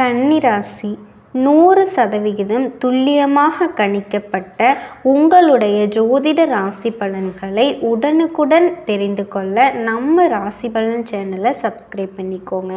கன்னிராசி. நூறு சதவிகிதம் துல்லியமாக கணிக்கப்பட்ட உங்களுடைய ஜோதிட ராசி பலன்களை உடனுக்குடன் தெரிந்து கொள்ள நம்ம ராசி பலன் சேனலை சப்ஸ்கிரைப் பண்ணிக்கோங்க.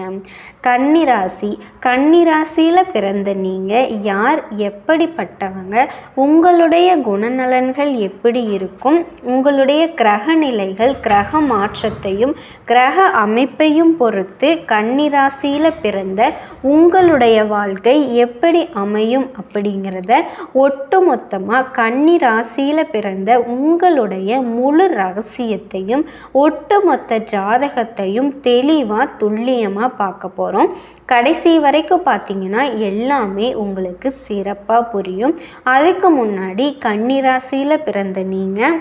கன்னிராசி கன்னிராசியில் பிறந்த நீங்கள் யார்? எப்படிப்பட்டவங்க? உங்களுடைய குணநலன்கள் எப்படி இருக்கும்? உங்களுடைய கிரக நிலைகள் கிரக மாற்றத்தையும் கிரக அமைப்பையும் பொறுத்து கன்னிராசியில் பிறந்த உங்களுடைய வாழ்க்கை எப்படி எப்படி அமையும் அப்படிங்கிறத ஒட்டுமொத்தமாக கன்னி ராசியில் பிறந்த உங்களுடைய முழு ரகசியத்தையும் ஒட்டுமொத்த ஜாதகத்தையும் தெளிவாக துல்லியமாக பார்க்க போகிறோம் கடைசி வரைக்கும் பார்த்தீங்கன்னா எல்லாமே உங்களுக்கு சிறப்பாக புரியும். அதுக்கு முன்னாடி கன்னிராசியில் பிறந்த நீங்கள்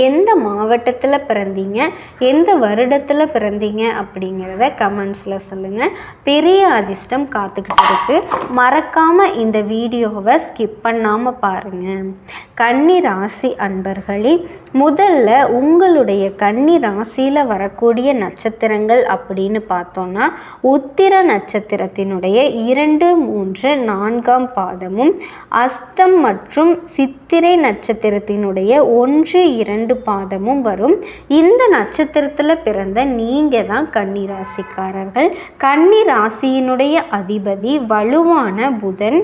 எந்த மாவட்டத்தில் பிறந்தீங்க எந்த வருடத்தில் பிறந்தீங்க அப்படிங்கிறத கமெண்ட்ஸில் சொல்லுங்கள் பெரிய அதிர்ஷ்டம் காத்துக்கிட்டு இருக்குது மறக்காமல் இந்த வீடியோவை ஸ்கிப் பண்ணாமல் பாருங்கள் கன்னி ராசி அன்பர்களே முதல்ல உங்களுடைய கன்னி ராசியில் வரக்கூடிய நட்சத்திரங்கள் அப்படின்னு பார்த்தோன்னா உத்திர நட்சத்திரத்தினுடைய இரண்டு மூன்று நான்காம் பாதமும் அஸ்தம் மற்றும் சித்திரை நட்சத்திரத்தினுடைய ஒன்று இரண்டு பாதமும் வரும். இந்த நட்சத்திரத்தில் பிறந்த நீங்கள் தான் கன்னி ராசிக்காரர்கள் கன்னி ராசியினுடைய அதிபதி வலுவான புதன்.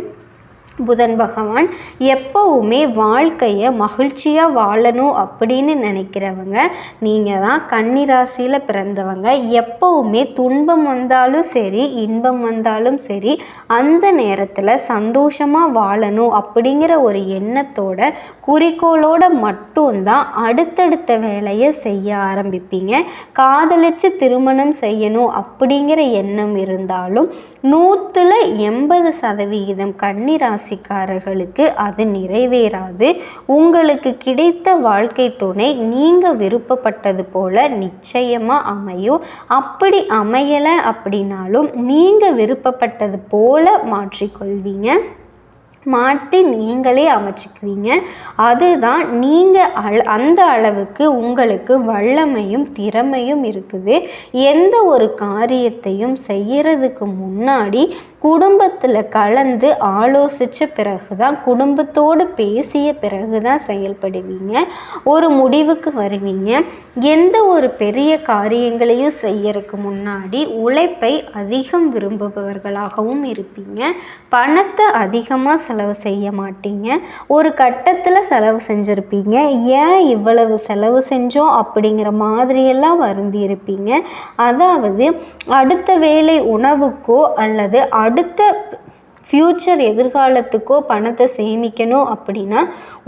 புதன் பகவான் எப்போவுமே வாழ்க்கையை மகிழ்ச்சியாக வாழணும் அப்படின்னு நினைக்கிறவங்க நீங்கள் தான் கன்னிராசியில் பிறந்தவங்க. எப்போவுமே துன்பம் வந்தாலும் சரி இன்பம் வந்தாலும் சரி அந்த நேரத்தில் சந்தோஷமாக வாழணும் அப்படிங்கிற ஒரு எண்ணத்தோட குறிக்கோளோட மட்டும்தான் அடுத்தடுத்த வேலையை செய்ய ஆரம்பிப்பீங்க. காதலிச்சு திருமணம் செய்யணும் அப்படிங்கிற எண்ணம் இருந்தாலும் நூற்றில் எண்பது சதவிகிதம் கன்னிராசி ராசிக்காரர்களுக்கு அது நிறைவேறாது. உங்களுக்கு கிடைத்த வாழ்க்கை துணை நீங்கள் விருப்பப்பட்டது போல நிச்சயமாக அமையும். அப்படி அமையலை அப்படின்னாலும் நீங்கள் விருப்பப்பட்டது போல மாற்றிக்கொள்வீங்க. மாற்றி நீங்களே அமைச்சிக்குவீங்க. அதுதான் நீங்கள் அள அந்த அளவுக்கு உங்களுக்கு வல்லமையும் திறமையும் இருக்குது. எந்த ஒரு காரியத்தையும் செய்கிறதுக்கு முன்னாடி குடும்பத்தில் கலந்து ஆலோசித்த பிறகு தான் குடும்பத்தோடு பேசிய பிறகு தான் செயல்படுவீங்க. ஒரு முடிவுக்கு வருவீங்க. எந்த ஒரு பெரிய காரியங்களையும் செய்யறதுக்கு முன்னாடி உழைப்பை அதிகம் விரும்புபவர்களாகவும் இருப்பீங்க. பணத்தை அதிகமாக செலவு செய்ய மாட்டீங்க. ஒரு கட்டத்தில் செலவு செஞ்சுருப்பீங்க. ஏன் இவ்வளவு செலவு செஞ்சோம் அப்படிங்கிற மாதிரியெல்லாம் வருந்தி இருப்பீங்க அதாவது அடுத்த வேலை உணவுக்கோ அல்லது அடு அடுத்த ஃப்யூச்சர் எதிர்காலத்துக்கோ பணத்தை சேமிக்கணும் அப்படின்னா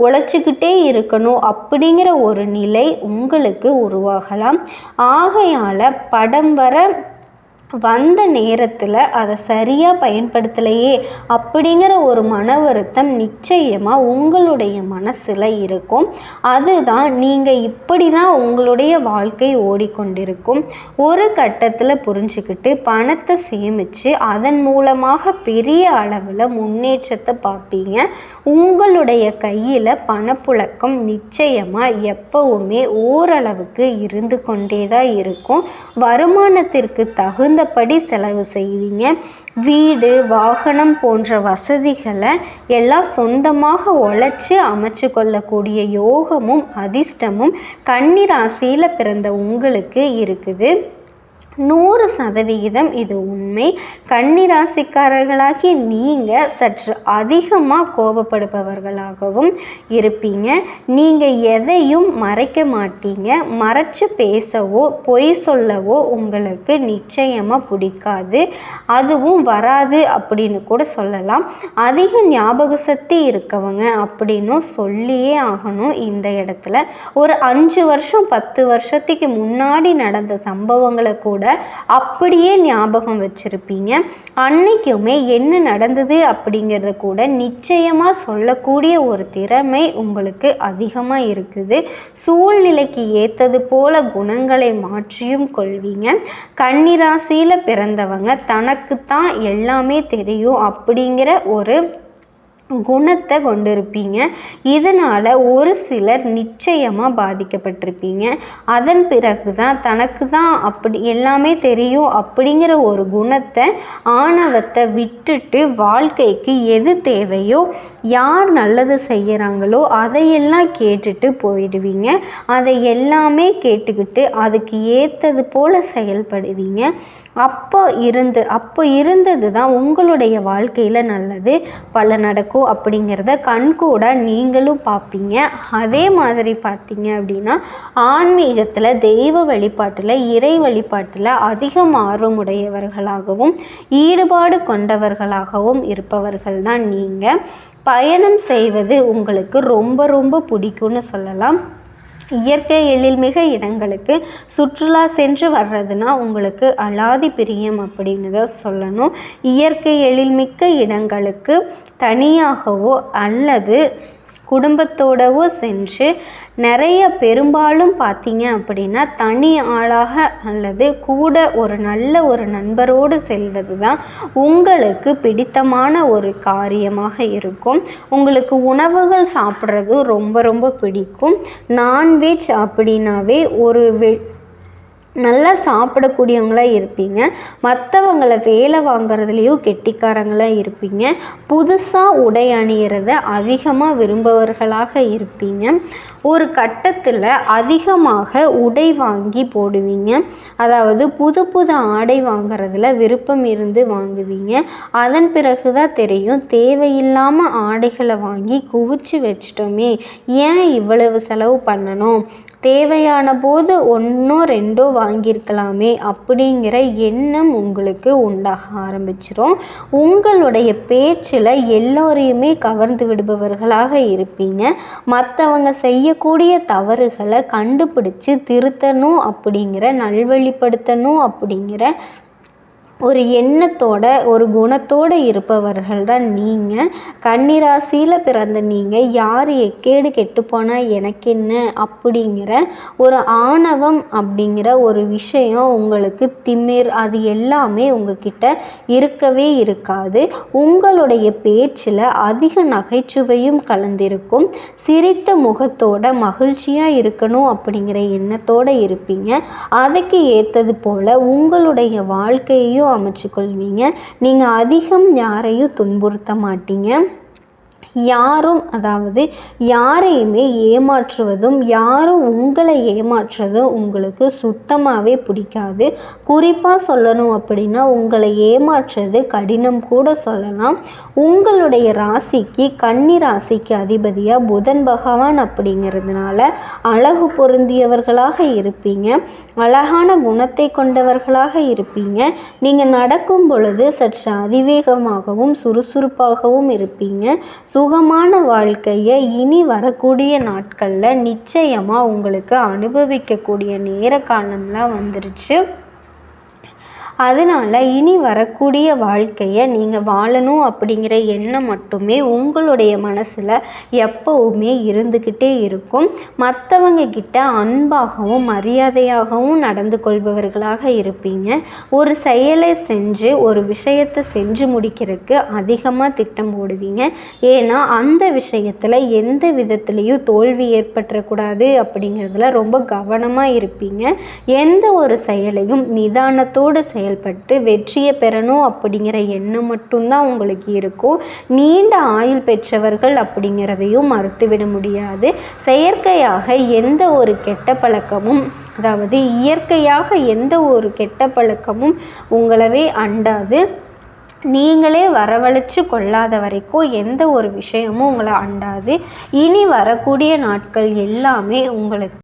உழைச்சிக்கிட்டே இருக்கணும் அப்படிங்கிற ஒரு நிலை உங்களுக்கு உருவாகலாம். ஆகையால் படம் வர வந்த நேரத்தில் அதை சரியாக பயன்படுத்தலையே அப்படிங்கிற ஒரு மன வருத்தம் நிச்சயமாக உங்களுடைய மனசில் இருக்கும். அதுதான் நீங்கள் இப்படி தான் உங்களுடைய வாழ்க்கை ஓடிக்கொண்டிருக்கும். ஒரு கட்டத்தில் புரிஞ்சுக்கிட்டு பணத்தை சேமித்து அதன் மூலமாக பெரிய அளவில் முன்னேற்றத்தை பார்ப்பீங்க உங்களுடைய கையில் பணப்புழக்கம் நிச்சயமாக எப்பவுமே ஓரளவுக்கு இருந்து கொண்டே தான் இருக்கும். வருமானத்திற்கு தகுந்த தகுந்தபடி செலவு செய்வீங்க. வீடு வாகனம் போன்ற வசதிகளை எல்லாம் சொந்தமாக உழைச்சி அமைச்சு கொள்ளக்கூடிய யோகமும் அதிர்ஷ்டமும் கன்னிராசியில் பிறந்த உங்களுக்கு இருக்குது. நூறு சதவிகிதம் இது உண்மை. கன்னிராசிக்காரர்களாகிய நீங்கள் சற்று அதிகமாக கோபப்படுபவர்களாகவும் இருப்பீங்க. நீங்கள் எதையும் மறைக்க மாட்டீங்க. மறைச்சு பேசவோ பொய் சொல்லவோ உங்களுக்கு நிச்சயமாக பிடிக்காது. அதுவும் வராது அப்படின்னு கூட சொல்லலாம். அதிக ஞாபக சக்தி இருக்கவங்க அப்படின்னும் சொல்லியே ஆகணும் இந்த இடத்துல. ஒரு அஞ்சு வருஷம் பத்து வருஷத்துக்கு முன்னாடி நடந்த சம்பவங்களை கூட அப்படியே ஞாபகம் வச்சுருப்பீங்க. அன்னைக்குமே என்ன நடந்தது அப்படிங்கிறத கூட நிச்சயமாக சொல்லக்கூடிய ஒரு திறமை உங்களுக்கு அதிகமாக இருக்குது. சூழ்நிலைக்கு ஏற்றது போல குணங்களை மாற்றியும் கொள்வீங்க. கன்னிராசியில் பிறந்தவங்க தனக்கு தான் எல்லாமே தெரியும் அப்படிங்கிற ஒரு குணத்தை கொண்டிருப்பீங்க. இதனால் ஒரு சிலர் நிச்சயமாக பாதிக்கப்பட்டிருப்பீங்க. அதன் பிறகு தான் தனக்கு தான் அப்படி எல்லாமே தெரியும் அப்படிங்கிற ஒரு குணத்தை ஆணவத்தை விட்டுட்டு வாழ்க்கைக்கு எது தேவையோ யார் நல்லது செய்கிறாங்களோ அதையெல்லாம் கேட்டுட்டு போயிடுவீங்க. அதை எல்லாமே கேட்டுக்கிட்டு அதுக்கு ஏற்றது போல் செயல்படுவீங்க. அப்போ இருந்து அப்போ இருந்தது தான் உங்களுடைய வாழ்க்கையில் நல்லது. பல நடக்கும். அப்படிங்கிறத கண்கூட நீங்களும் பார்ப்பீங்க. அதே மாதிரி பார்த்தீங்க அப்படின்னா ஆன்மீகத்தில் தெய்வ வழிபாட்டில் இறை வழிபாட்டில் அதிகம் ஆர்வமுடையவர்களாகவும் ஈடுபாடு கொண்டவர்களாகவும் இருப்பவர்கள் தான் நீங்கள் பயணம் செய்வது உங்களுக்கு ரொம்ப ரொம்ப பிடிக்கும்னு சொல்லலாம். இயற்கை எழில்மிக இடங்களுக்கு சுற்றுலா சென்று வர்றதுனா உங்களுக்கு அலாதி பிரியம் அப்படின்னு தான் சொல்லணும். இயற்கை எழில்மிக்க இடங்களுக்கு தனியாகவோ அல்லது குடும்பத்தோடவோ சென்று நிறைய பெரும்பாலும் பார்த்தீங்க அப்படின்னா தனி ஆளாக அல்லது கூட ஒரு நல்ல ஒரு நண்பரோடு செல்வது தான் உங்களுக்கு பிடித்தமான ஒரு காரியமாக இருக்கும். உங்களுக்கு உணவுகள் சாப்பிட்றது ரொம்ப ரொம்ப பிடிக்கும். நான்வெஜ் அப்படின்னாவே ஒரு வெ நல்லா சாப்பிடக்கூடியவங்களாக இருப்பீங்க. மற்றவங்கள வேலை வாங்குறதுலேயும் கெட்டிக்காரங்களாக இருப்பீங்க. புதுசாக உடை அணியிறத அதிகமாக விரும்பவர்களாக இருப்பீங்க. ஒரு கட்டத்தில் அதிகமாக உடை வாங்கி போடுவீங்க. அதாவது புது புது ஆடை வாங்குறதுல விருப்பம் இருந்து வாங்குவீங்க. அதன் பிறகு தான் தெரியும் தேவையில்லாமல் ஆடைகளை வாங்கி குவிச்சு வச்சிட்டோமே ஏன் இவ்வளவு செலவு பண்ணணும்? தேவையான போது ஒன்றோ ரெண்டோ வாங்கியிருக்கலாமே அப்படிங்கிற எண்ணம் உங்களுக்கு உண்டாக ஆரம்பிச்சிடும் உங்களுடைய பேச்சில் எல்லோரையுமே கவர்ந்து விடுபவர்களாக இருப்பீங்க. மற்றவங்க செய்யக்கூடிய தவறுகளை கண்டுபிடிச்சு திருத்தணும் அப்படிங்கிற நல்வழிப்படுத்தணும் அப்படிங்கிற ஒரு எண்ணத்தோட ஒரு குணத்தோடு இருப்பவர்கள் தான் நீங்கள் கன்னிராசியில் பிறந்த நீங்கள் யார் எக்கேடு கெட்டுப்போனால் எனக்கு என்ன அப்படிங்கிற ஒரு ஆணவம் அப்படிங்கிற ஒரு விஷயம் உங்களுக்கு திமிர் அது எல்லாமே உங்ககிட்ட இருக்கவே இருக்காது. உங்களுடைய பேச்சில் அதிக நகைச்சுவையும் கலந்திருக்கும். சிரித்த முகத்தோட மகிழ்ச்சியாக இருக்கணும் அப்படிங்கிற எண்ணத்தோடு இருப்பீங்க. அதுக்கு ஏற்றது போல் உங்களுடைய வாழ்க்கையையும் அமைச்சுக்கொள்வீங்க. நீங்கள் அதிகம் யாரையும் துன்புறுத்த மாட்டீங்க. யாரும் அதாவது யாரையுமே ஏமாற்றுவதும் யாரும் உங்களை ஏமாற்றுவதும் உங்களுக்கு சுத்தமாகவே பிடிக்காது. குறிப்பாக சொல்லணும் அப்படின்னா உங்களை ஏமாற்றுறது கடினம் கூட சொல்லலாம். உங்களுடைய ராசிக்கு கன்னி ராசிக்கு அதிபதியாக புதன் பகவான் அப்படிங்கிறதுனால அழகு பொருந்தியவர்களாக இருப்பீங்க. அழகான குணத்தை கொண்டவர்களாக இருப்பீங்க. நீங்கள் நடக்கும் பொழுது சற்று அதிவேகமாகவும் சுறுசுறுப்பாகவும் இருப்பீங்க. சுகமான வாழ்க்கையை இனி வரக்கூடிய நாட்களில் நிச்சயமாக உங்களுக்கு அனுபவிக்கக்கூடிய நேர காலம்லாம் வந்துருச்சு. அதனால் இனி வரக்கூடிய வாழ்க்கையை நீங்கள் வாழணும் அப்படிங்கிற எண்ணம் மட்டுமே உங்களுடைய மனசில் எப்போவுமே இருந்துக்கிட்டே இருக்கும். மற்றவங்க கிட்ட அன்பாகவும் மரியாதையாகவும் நடந்து கொள்பவர்களாக இருப்பீங்க. ஒரு செயலை செஞ்சு ஒரு விஷயத்தை செஞ்சு முடிக்கிறதுக்கு அதிகமாக திட்டம் போடுவீங்க. ஏன்னா அந்த விஷயத்தில் எந்த விதத்துலேயும் தோல்வி ஏற்பட்டுறக்கூடாது அப்படிங்கிறதுல ரொம்ப கவனமாக இருப்பீங்க. எந்த ஒரு செயலையும் நிதானத்தோடு செயல் செயல்பட்டு வெற்றியை பெறணும் அப்படிங்கிற எண்ணம் மட்டும்தான் உங்களுக்கு இருக்கும். நீண்ட ஆயுள் பெற்றவர்கள் அப்படிங்கிறதையும் மறுத்துவிட முடியாது. செயற்கையாக எந்த ஒரு கெட்ட பழக்கமும் அதாவது இயற்கையாக எந்த ஒரு கெட்ட பழக்கமும் உங்களவே அண்டாது. நீங்களே வரவழைச்சு கொள்ளாத வரைக்கும் எந்த ஒரு விஷயமும் உங்களை அண்டாது. இனி வரக்கூடிய நாட்கள் எல்லாமே உங்களுக்கு